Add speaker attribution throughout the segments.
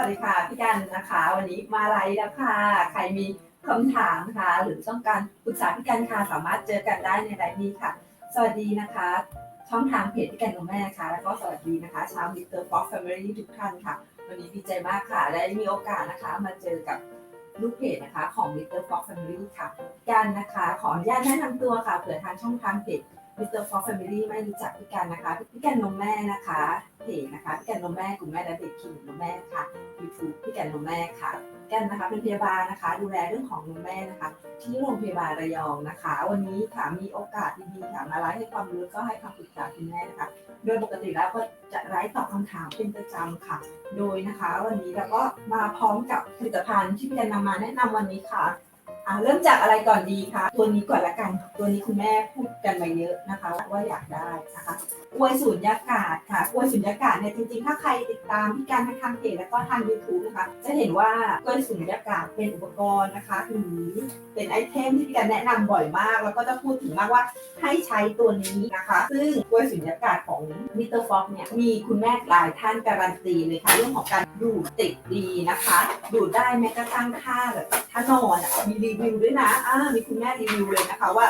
Speaker 1: วัสดีค่ะพี่กันนะคะ วันนี้มาไลฟ์แล้วค่ะ ใครมีคำถามนะคะหรือต้องการปรึกษาพี่กันค่ะ สามารถเจอกันได้ในไลฟ์นี้ค่ะ สวัสดีนะคะ ช่องทางเพจพี่กันกับแม่ค่ะ แล้วก็สวัสดีนะคะชาวมิสเตอร์ฟ็อกแฟมิลี่ทุกท่านค่ะ วันนี้ดีใจมากค่ะและมีโอกาสนะคะ มาเจอกับลูกเพจนะคะของ Mr. Fox Family ค่ะพี่กันนะคะ ขออนุญาตแนะนำตัวค่ะ เผื่อทางช่องทางเพจ Mr. Fox Family ไม่รู้จักพี่กันนะคะพี่กันนมแม่นะคะเพจนะคะพี่กันนมแม่กลุ่มแม่และเด็กขิงนมแม่ค่ะ YouTube พี่กันนมแม่ค่ะกันนะคะเป็นพยาบาลนะคะ ดูแลเรื่องของนมแม่นะคะ ที่โรงพยาบาลระยองนะคะ วันนี้ค่ะมีโอกาสดีๆค่ะมาไลฟ์ให้ความรู้ก็ให้คำปรึกษาคุณแม่นะคะ โดยปกติแล้วก็จะไลฟ์ตอบคำถามเป็นประจำค่ะ โดยนะคะ วันนี้เราก็มาพร้อมกับผลิตภัณฑ์ที่พี่แดนนำมาแนะนำวันนี้ค่ะ อ่าเริ่มจากอะไรก่อนดีคะตัวนี้ก่อนละกัน ตัวนี้คุณแม่พูดกันมาเยอะนะคะ ว่าอยากได้นะคะกวยสูญญากาศค่ะกวยสูญญากาศเนี่ยจริงๆ ถ้าใครติดตามพี่การทางเพจแล้วก็ทาง YouTube นะคะ จะเห็นว่ากวยสูญญากาศเป็นอุปกรณ์นะคะหรือเป็นไอเทมที่พี่การแนะนำบ่อยมาก แล้วก็จะพูดถึงมากว่าให้ใช้ตัวนี้นะคะ ซึ่งกวยสุญญากาศของมิสเตอร์ฟ็อกเนี่ยมีคุณแม่หลายท่านการันตีเลยค่ะเรื่องของการ ดูดติดดีนะคะ ดูดได้แม้กระทั่งท่าแบบถ้านอนอะมีรีวิวด้วยนะอ่ามีคุณแม่รีวิวเลยนะคะว่า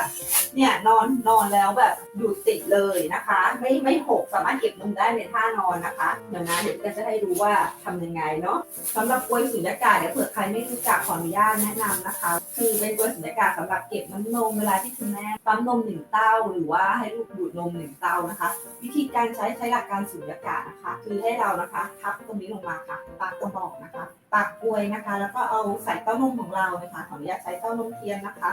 Speaker 1: เนี่ยนอนนอนแล้วแบบดูดติดเลยนะคะ ไม่ไม่หกสามารถเก็บนมได้ในท่านอนนะคะเดี๋ยวนะเดี๋ยวก็จะให้ดูว่าทำยังไงเนาะสำหรับกล้วยสุญญากาศเนี่ยวเผื่อใครไม่รู้จักขออนุญาตแนะนำนะคะ คือเป็นกล้วยสุญญากาศสำหรับเก็บน้ำนมเวลาที่คุณแม่ปั๊มนมหนึ่งเต้า หรือว่าให้ลูกดูดนมหนึ่งเต้านะคะ วิธีการใช้ใช้หลักการสุญญากาศนะคะ คือให้เรานะคะทับตรงนี้ลงมาค่ะปากกระบอกนะคะ ปากกลวยนะคะ แล้วก็เอาใส่เต้านมของเรานะคะขออนุญาตใช้เต้านมเทียมนะคะ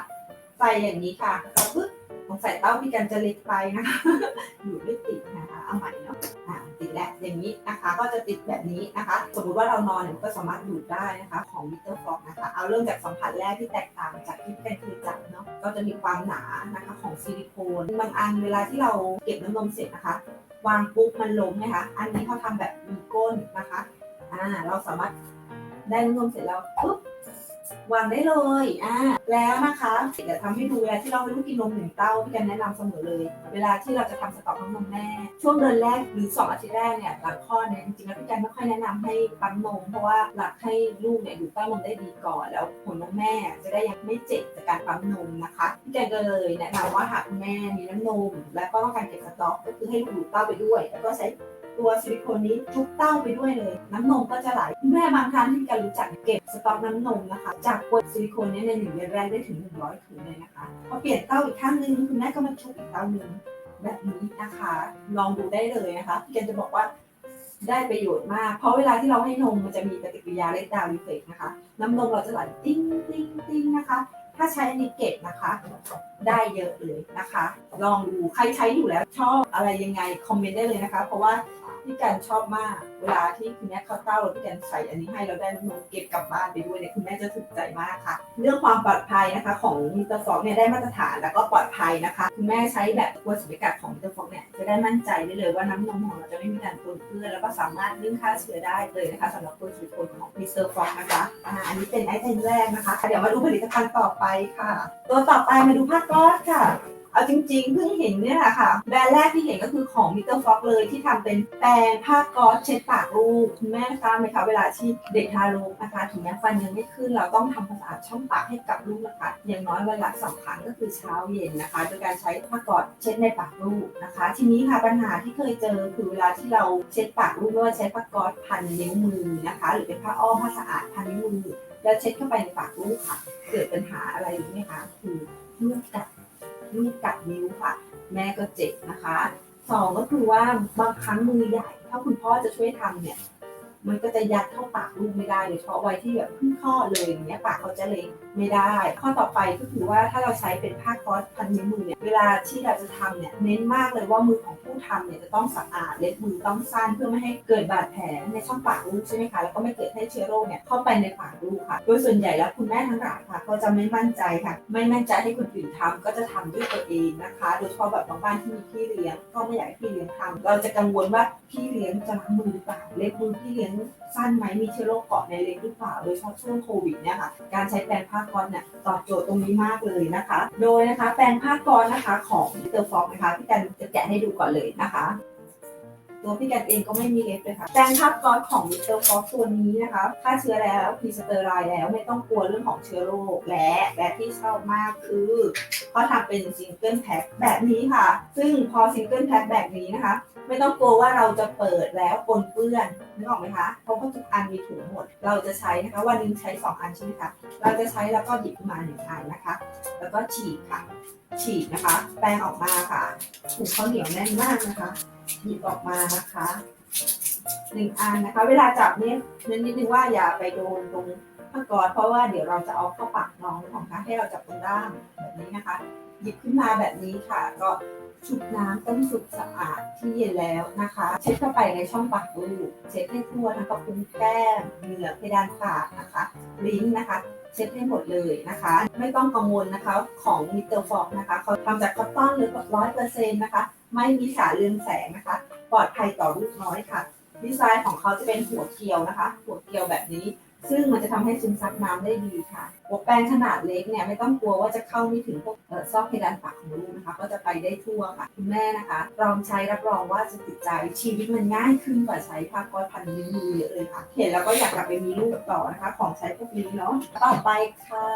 Speaker 1: ใส่อย่างนี้ค่ะแล้วก็ปึ๊บของใส่เต้าพี่กันจะเล็กไปนะคะอยู่ไม่ติดนะคะเอาใหม่เนาะอ่าติดแล้วอย่างนี้นะคะ ก็จะติดแบบนี้นะคะ สมมุติว่าเรานอนเนี่ยก็สามารถดูดได้นะคะของมิเตอร์ฟอกนะคะ เอาเริ่มจากสัมผัสแรกที่แตกต่างจากที่เป็นคือจับเนาะก็จะมีความหนานะคะของซิลิโคนบางอันเวลาที่เราเก็บน้ำนมเสร็จนะคะ วางปุ๊บมันล้มนะคะ อันนี้เขาทำแบบมีก้นนะคะ อ่า เราสามารถได้น้ำนมเสร็จแล้วปุ๊บวางได้เลย อ่า แล้วนะคะ เดี๋ยวทำให้ดูเวลาที่เราให้ลูกกินนมหนึ่งเต้าพี่กันแนะนำเสมอเลย เวลาที่เราจะทำสต็อกน้ำนมแม่ ช่วงเดือนแรกหรือสองอาทิตย์แรกเนี่ยหลังคลอดเนี่ยจริงๆแล้วพี่กันไม่ค่อยแนะนำให้ปั๊มนม เพราะว่าหลักให้ลูกเนี่ยอยู่ใต้นมได้ดีก่อน แล้วผลนมแม่จะได้ยังไม่เจ็บจากการปั๊มนมนะคะ พี่กันก็เลยแนะนำว่าหากคุณแม่มีน้ำนม แล้วก็ต้องการเก็บสต็อกก็คือให้ลูกดูดเต้าไปด้วย แล้วก็ใช้ ตัวซิลิโคนนี้ชุบเต้าไปด้วยเลย น้ำนมก็จะไหลแม่บางท่านที่การรู้จักเก็บสต็อกน้ำนมนะคะ จากกรดซิลิโคนนี้ในหนึ่งเดือนแรกได้ถึง 100ถุงเลยนะคะพอเปลี่ยนเต้าอีกข้างนึงคุณแม่ก็มาชุบอีกเต้านึงแบบนี้นะคะ ลองดูได้เลยนะคะพี่เกนจะบอกว่าได้ประโยชน์มาก เพราะเวลาที่เราให้นมมันจะมีปฏิกิริยาเลดดาวรีเฟกนะคะ น้ำนมเราจะไหลติ้งติ้งติ้งนะคะ ถ้าใช้อันนี้เก็บนะคะ ได้เยอะเลยนะคะ ลองดูใครใช้อยู่แล้วชอบอะไรยังไง คอมเมนต์ได้เลยนะคะ เพราะว่า พี่กันชอบมาก เวลาที่คุณแม่เข้าเต้าแล้วพี่กันใส่อันนี้ให้เราได้น้ำนมเก็บกลับบ้านไปด้วยเนี่ยคุณแม่จะถูกใจมากค่ะ เรื่องความปลอดภัยนะคะ ของมิเตอร์ฟอกเนี่ยได้มาตรฐานแล้วก็ปลอดภัยนะคะ คุณแม่ใช้แบบตัวสุญญากาศของมิเตอร์ฟอกเนี่ยจะได้มั่นใจได้เลยว่าน้ำนมของเราจะไม่มีการปนเปื้อนแล้วก็สามารถเรื่องฆ่าเชื้อได้เลยนะคะสำหรับตัวซิลิโคนของมิเตอร์ฟอกนะคะอ่าอันนี้เป็นไอเทมแรกนะคะ เดี๋ยวมาดูผลิตภัณฑ์ต่อไปค่ะ ตัวต่อไปมาดูผ้าก๊อซค่ะ เอาจริงๆ เพิ่งเห็นเนี่ยแหละค่ะ แบรนด์แรกที่เห็นก็คือของมิเตอร์ฟ็อกเลยที่ทำเป็นแปรงผ้าก๊อซเช็ดปากลูกคุณแม่ทราบไหมคะเวลาที่เด็กทารกนะคะถึงแม้ฟันยังไม่ขึ้น เราต้องทำความสะอาดช่องปากให้กับลูกนะคะ อย่างน้อยวันละสองครั้งก็คือเช้าเย็นนะคะ โดยการใช้ผ้าก๊อซเช็ดในปากลูกนะคะ ทีนี้ค่ะปัญหาที่เคยเจอคือเวลาที่เราเช็ดปากลูกไม่ว่าใช้ผ้าก๊อซพันนิ้วมือนะคะ หรือเป็นผ้าอ้อมผ้าสะอาดพันนิ้วมือแล้วเช็ดเข้าไปในปากลูกค่ะ เกิดปัญหาอะไรรู้ไหมคะคือเลือดกัด เลือดกัดนิ้วค่ะ แม่ก็เจ็บนะคะสองก็คือว่าบางครั้งมือใหญ่ ถ้าคุณพ่อจะช่วยทำเนี่ย มันก็จะยัดเข้าปากลูกไม่ได้เลยเพราะวัยที่แบบเพิ่งคลอดเลยอย่างเงี้ยปากเขาจะเล็กไม่ได้ ข้อต่อไปก็คือว่าถ้าเราใช้เป็นผ้าก๊อซพันนิ้วมือเนี่ยเวลาที่เราจะทำเนี่ยเน้นมากเลยว่ามือของผู้ทำเนี่ยจะต้องสะอาดเล็บมือต้องสั้นเพื่อไม่ให้เกิดบาดแผลในช่องปากลูกใช่ไหมคะแล้วก็ไม่เกิดให้เชื้อโรคเนี่ยเข้าไปในปากลูกค่ะ โดยส่วนใหญ่แล้วคุณแม่ทั้งหลายค่ะก็จะไม่มั่นใจค่ะ ไม่มั่นใจให้คนอื่นทำก็จะทำด้วยตัวเองนะคะ โดยเฉพาะแบบบางบ้านที่มีพี่เลี้ยงก็ไม่อยากให้พี่เลี้ยงทำเราจะกังวลว่าพี่เลี้ยงจะล้างมือหรือเปล่าเล็บมือพี่เลี้ยงสั้นไหมมีเชื้อโรคเกาะในเล็บหรือเปล่าโดยเฉพาะช่วงโควิดเนี่ยค่ะการใช้แปรงผ้าก๊อซเนี่ยตอบโจทย์ตรงนี้มากเลยนะคะ โดยนะคะแปรงผ้าก๊อซนะคะของเตอร์ฟอกนะคะพี่กันจะแกะให้ดูก่อนเลยนะคะ ตัวพี่กันเองก็ไม่มีเล็บเลยค่ะแปรงภาพก๊อซของมิสเตอร์ฟอกตัวนี้นะคะฆ่าเชื้อแล้วมีสเตอร์ไลน์แล้วไม่ต้องกลัวเรื่องของเชื้อโรคและแบบที่ชอบมากคือเขาทำเป็นซิงเกิลแพ็คแบบนี้ค่ะ ซึ่งพอซิงเกิลแพ็คแบบนี้นะคะ ไม่ต้องกลัวว่าเราจะเปิดแล้วปนเปื้อนนึกออกไหมคะเพราะว่าทุกอันมีถุงหมด เราจะใช้นะคะวันนึงใช้สองอันใช่ไหมคะเราจะใช้แล้วก็หยิบขึ้นมาหนึ่งอันนะคะ แล้วก็ฉีกค่ะ ฉีกนะคะ แปรงออกมาค่ะถุงเขาเหนียวแน่นมากนะคะ หยิบออกมานะคะหนึ่งอันนะคะ เวลาจับเนี่ยเน้นนิดนึงว่าอย่าไปโดนตรงผ้ากอซเพราะว่าเดี๋ยวเราจะเอาเข้าปากน้องของคะให้เราจับตรงด้ามแบบนี้นะคะ หยิบขึ้นมาแบบนี้ค่ะ ก็ชุบน้ำต้มสุกสะอาดที่เย็นแล้วนะคะ เช็ดเข้าไปในช่องปากลูกเช็ดให้ทั่วทั้งกระพุ้งแก้มเหงือกเพดานปากนะคะลิ้นนะคะ เช็ดให้หมดเลยนะคะ ไม่ต้องกังวลนะคะของมิเตอร์ฟอกนะคะเขาทำจากคอตตอนหรือร้อยเปอร์เซ็นต์นะคะ ไม่มีสารเรืองแสงนะคะ ปลอดภัยต่อลูกน้อยค่ะ ดีไซน์ของเขาจะเป็นหัวเกลียวนะคะ หัวเกลียวแบบนี้ ซึ่งมันจะทำให้ซึมซับน้ำได้ดีค่ะหัวแปรงขนาดเล็กเนี่ยไม่ต้องกลัวว่าจะเข้าไม่ถึงพวกซอกเพดานปากของลูกนะคะ ก็จะไปได้ทั่วค่ะคุณแม่นะคะลองใช้รับรองว่าจะติดใจชีวิตมันง่ายขึ้นกว่าใช้ผ้าก๊อซพันนิ้วมือเยอะเลยค่ะ เห็นแล้วก็อยากกลับไปมีลูกต่อนะคะ ของใช้พวกนี้เนาะต่อไปค่ะ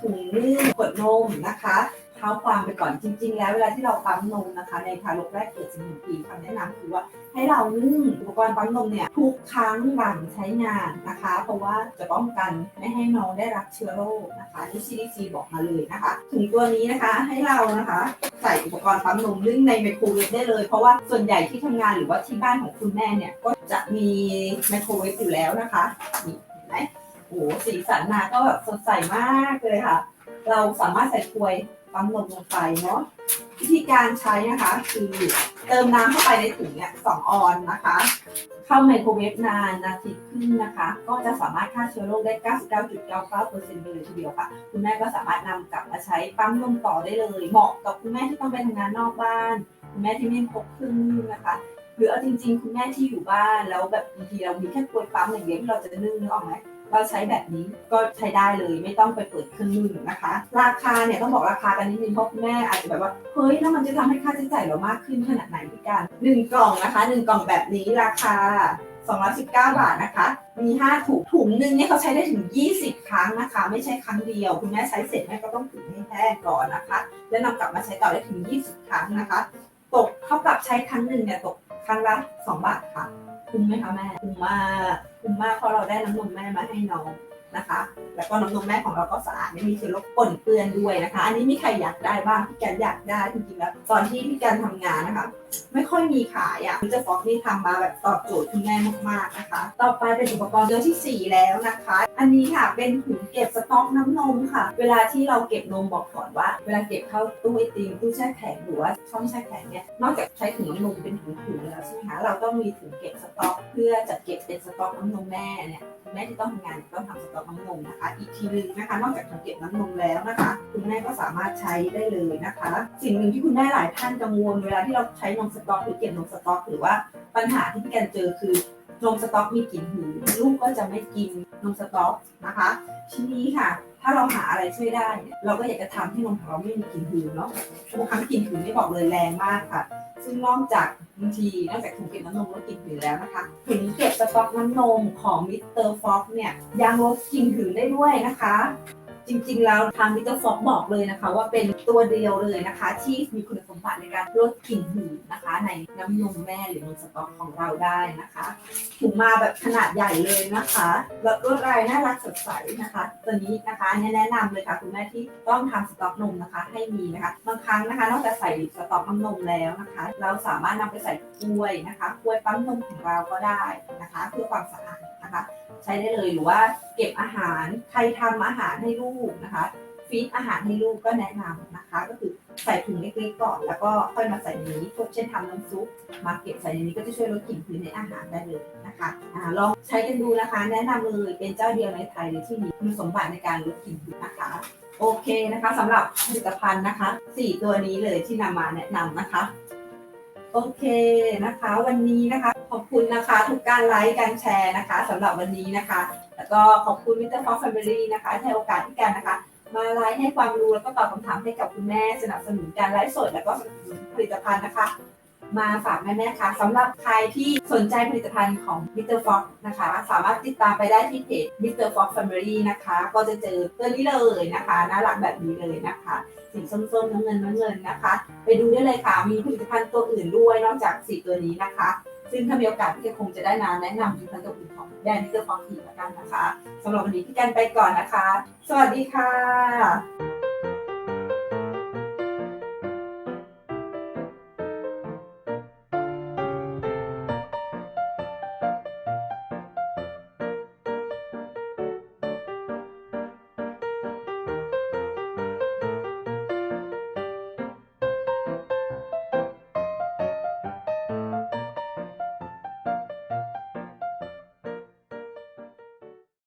Speaker 1: ถุงนึ่งขวดนมนะคะ ท้าความไปก่อนจริง ๆ แล้วเวลาที่เราปั๊มนมนะคะ ในทารกแรกเกิดสิ่งหนึ่งปีคำแนะนำคือว่าให้เรานึ่งอุปกรณ์ปั๊มนมเนี่ยทุกครั้งหลังใช้งานนะคะ เพราะว่าจะป้องกันไม่ให้น้องได้รับเชื้อโรคนะคะที่ CDC บอกมาเลยนะคะถุงตัวนี้นะคะให้เรานะคะ ใส่อุปกรณ์ปั๊มนมนึ่งในไมโครเวฟได้เลย เพราะว่าส่วนใหญ่ที่ทำงานหรือว่าที่บ้านของคุณแม่เนี่ยก็จะมีไมโครเวฟอยู่แล้วนะคะนี่เห็นไหมโอ้สีสันมาก็แบบสดใสมากเลยค่ะ เราสามารถใส่กลวย ปั๊มนมลงไปเนาะวิธีการใช้นะคะ คือเติมน้ำเข้าไปในถุงเนี่ยสองออนนะคะ เข้าไมโครเวฟนานนาทีครึ่งนะคะ ก็จะสามารถฆ่าเชื้อโรคได้ 99.99%เลยทีเดียวค่ะ คุณแม่ก็สามารถนำกลับมาใช้ปั๊มนมต่อได้เลย เหมาะกับคุณแม่ที่ต้องไปทำงานนอกบ้าน คุณแม่ที่ไม่พกเครื่องนึ่งนะคะหรือเอาจริง ๆ คุณแม่ที่อยู่บ้านแล้วแบบบางทีเรามีแค่กลวยปั๊มอย่างเดียวที่เราจะนึ่งนึกออกไหม เราใช้แบบนี้ก็ใช้ได้เลยไม่ต้องไปเปิดเครื่องนึ่งนะคะ ราคาเนี่ยต้องบอกราคากันนิดนึงเพราะคุณแม่อาจจะแบบว่าเฮ้ยแล้วมันจะทำให้ค่าใช้จ่ายเรามากขึ้นขนาดไหนพี่การหนึ่งกล่องนะคะหนึ่งกล่องแบบนี้ราคา219 บาทนะคะ มี 5 ถุง ถุงหนึ่งเนี่ยเขาใช้ได้ถึง 20 ครั้งนะคะ ไม่ใช่ครั้งเดียว คุณแม่ใช้เสร็จแม่ก็ต้องถึงให้แห้งก่อนนะคะ แล้วนำกลับมาใช้ต่อได้ถึง 20 ครั้งนะคะ ตกเท่ากับใช้ครั้งหนึ่งเนี่ยตกครั้งละ 2 บาทค่ะ คุ้มไหมคะแม่คุ้มมากคุ้มมากเพราะเราได้น้ำนมแม่มาให้น้องนะคะ แล้วก็น้ำนมแม่ของเราก็สะอาดไม่มีเชื้อโรคปนเปื้อนด้วยนะคะ อันนี้มีใครอยากได้บ้างพี่แกนอยากได้จริงๆแล้วตอนที่พี่แกนทำงานนะคะ ไม่ค่อยมีขายอะมิสเตอร์ฟอกนี่ทำมาแบบตอบโจทย์คุณแม่มากๆนะคะ ต่อไปเป็นอุปกรณ์ตัวที่ 4 แล้วนะคะ อันนี้ค่ะเป็นถุงเก็บสต๊อกน้ำนมค่ะ เวลาที่เราเก็บนมบอกก่อนว่า เวลาเก็บเข้าตู้ไอติมตู้แช่แข็งหรือว่าช่องแช่แข็งเนี่ยนอกจากใช้ถุงน้ำนมเป็นถุงๆแล้วใช่ไหมคะเราต้องมีถุงเก็บสต๊อก เพื่อจัดเก็บเป็นสต๊อกน้ำนมแม่เนี่ยแม่ที่ต้องทำงานต้องทำสต๊อกน้ำนมนะคะ อีกทีนึงนะคะ นอกจากถุงเก็บน้ำนมแล้วนะคะ คุณแม่ก็สามารถใช้ได้เลยนะคะ สิ่งหนึ่งที่คุณแม่หลายท่านกังวลเวลาที่เราใช้นมสต๊อกหรือเก็บนมสต๊อกหรือว่าปัญหาที่พี่กันเจอคือนมสต๊อกมีกลิ่นหืนลูกก็จะไม่กินนมสต๊อกนะคะทีนี้ค่ะ ถ้าเราหาอะไรช่วยได้ เราก็อยากจะทำให้นมของเราไม่มีกลิ่นหืนเนาะบางครั้งกลิ่นหืนนี่บอกเลยแรงมากค่ะ ซึ่งนอกจากบางทีนอกจากถุงเก็บน้ำนมล้วกลิ่นหืนแล้วนะคะถุงเก็บสต๊อกน้ำนมของมิสเตอร์ฟ็อกเนี่ยยังลดกลิ่นหืนได้ด้วยนะคะ จริงๆ แล้วทางมิสเตอร์ฟ็อกบอกเลยนะคะ ว่าเป็นตัวเดียวเลยนะคะ ที่มีคุณสมบัติในการลดกลิ่นหืนนะคะ ในน้ำนมแม่หรือนมสต๊อกของเราได้นะคะถุงมาแบบขนาดใหญ่เลยนะคะแล้วก็ลายน่ารักสดใสนะคะ ตัวนี้นะคะแนะนำเลยค่ะคุณแม่ที่ต้องทำสต๊อกนมนะคะ ให้มีนะคะบางครั้งนะคะนอกจากใส่สต๊อกน้ำนมแล้วนะคะ เราสามารถนำไปใส่กล้วยนะคะกล้วยปั๊มนมของเราก็ได้นะคะ เพื่อความสะอาดนะคะ ใช้ได้เลยหรือว่าเก็บอาหารใครทำอาหารให้ลูกนะคะฟีดอาหารให้ลูกก็แนะนำนะคะ ก็คือใส่ถุงเล็กๆก่อน แล้วก็ค่อยมาใส่ในนี้พวกเช่นทำน้ำซุปมาเก็บใส่ในนี้ก็จะช่วยลดกลิ่นพื้นในอาหารได้เลยนะคะอ่าลองใช้กันดูนะคะ แนะนำเลยเป็นเจ้าเดียวในไทยเลยที่มีคุณสมบัติในการลดกลิ่นพื้นนะคะโอเคนะคะสำหรับผลิตภัณฑ์นะคะสี่ตัวนี้เลยที่นำมาแนะนำนะคะ โอเคนะคะ วันนี้นะคะ ขอบคุณนะคะ ทุกการไลค์การแชร์นะคะสำหรับวันนี้นะคะ แล้วก็ขอบคุณมิสเตอร์ฟอสแฟมิลี่นะคะที่ให้โอกาสที่กันนะคะ มาไลฟ์ให้ความรู้แล้วก็ตอบคำถามให้กับคุณแม่สนับสนุนการไลฟ์สดแล้วก็สนับสนุนผลิตภัณฑ์นะคะ มาฝากแม่ๆค่ะสำหรับใครที่สนใจผลิตภัณฑ์ของ Mr. Fox นะคะ สามารถติดตามไปได้ที่เพจ Mr. Fox Family นะคะ ก็จะเจอตัวนี้เลยนะคะน่ารักแบบนี้เลยนะคะสีส้มๆน้ำเงินน้ำเงินนะคะ ไปดูได้เลยค่ะ มีผลิตภัณฑ์ตัวอื่นด้วยนอกจากสีตัวนี้นะคะ ซึ่งถ้ามีโอกาสพี่กันคงจะได้มาแนะนำผลิตภัณฑ์ตัวอื่นของแบรนด์ Mr. Fox อีกแล้วกันนะคะสำหรับวันนี้พี่กันไปก่อนนะคะ สวัสดีค่ะ